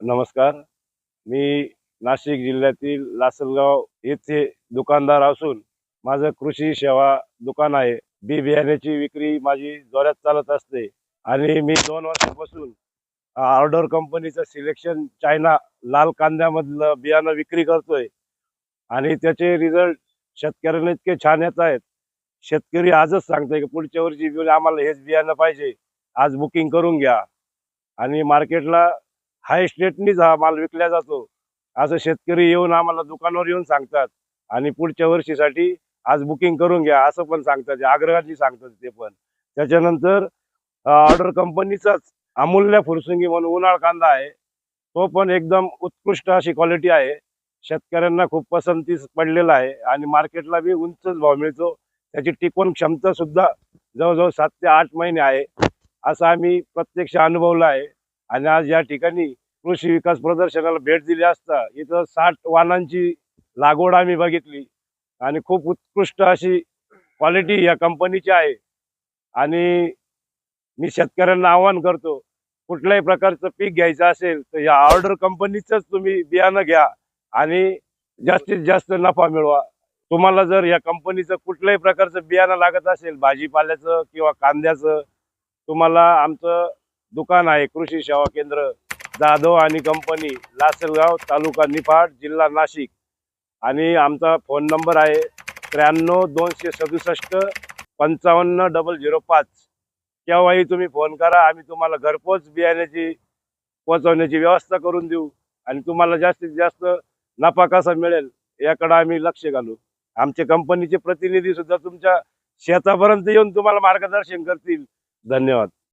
नमस्कार. मी नाशिक जिल्ह्यातील लासलगाव येथे दुकानदार असून माझं कृषी सेवा दुकान आहे. बी बियाण्याची विक्री माझी जोरात चालत असते आणि मी दोन वर्षापासून ऑर्डर कंपनीचं सिलेक्शन चायना लाल कांद्यामधलं बियाणं विक्री करतोय आणि त्याचे रिझल्ट शेतकऱ्यांना इतके छान येत आहेत. शेतकरी आजच सांगतोय की पुढच्या वर्षी आम्हाला हेच बियाणं पाहिजे. आज बुकिंग करून घ्या आणि मार्केटला हाय स्टेटनीच हा माल विकला जातो. असं शेतकरी येऊन आम्हाला दुकानावर येऊन सांगतात आणि पुढच्या वर्षीसाठी आज बुकिंग करून घ्या असं पण सांगतात आग्रहाने सांगतात ते पण. त्याच्यानंतर ऑर्डर कंपनीचाच अमूल्य फुरसुंगी म्हणून उन्हाळ कांदा आहे. तो पण एकदम उत्कृष्ट अशी क्वालिटी आहे. शेतकऱ्यांना खूप पसंतीस पडलेला आहे आणि मार्केटला बी उंचच भाव मिळतो. त्याची टिकवण क्षमता सुद्धा जवळजवळ सात ते आठ महिने आहे. असा आम्ही प्रत्यक्ष अनुभवला आहे. आणि आज या ठिकाणी कृषी विकास प्रदर्शनाला भेट दिली असता इथं साठ वाहनांची लागवड आम्ही बघितली. आणि खूप उत्कृष्ट अशी क्वालिटी या कंपनीची आहे. आणि मी शेतकऱ्यांना आवाहन करतो कुठल्याही प्रकारचं पीक घ्यायचं असेल तर या ऑर्डर कंपनीचंच तुम्ही बियाणं घ्या आणि जास्तीत जास्त नफा मिळवा. तुम्हाला जर या कंपनीचं कुठल्याही प्रकारचं बियाणं लागत असेल भाजीपाल्याचं किंवा कांद्याचं तुम्हाला आमचं दुकान आहे कृषी सेवा केंद्र. जाधव आणि कंपनी लासलगाव तालुका निफाड जिल्हा नाशिक. आणि आमचा फोन नंबर आहे त्र्याण्णव दोनशे सदुसष्ट पंचावन्न डबल झिरो पाच. केव्हाही तुम्ही फोन करा आम्ही तुम्हाला घरपोच बियाण्याची पोचवण्याची व्यवस्था करून देऊ. आणि तुम्हाला जास्तीत जास्त नफा कसा मिळेल याकडे आम्ही लक्ष घालू. आमचे कंपनीचे प्रतिनिधी सुद्धा तुमच्या शेतापर्यंत येऊन तुम्हाला मार्गदर्शन करतील. धन्यवाद.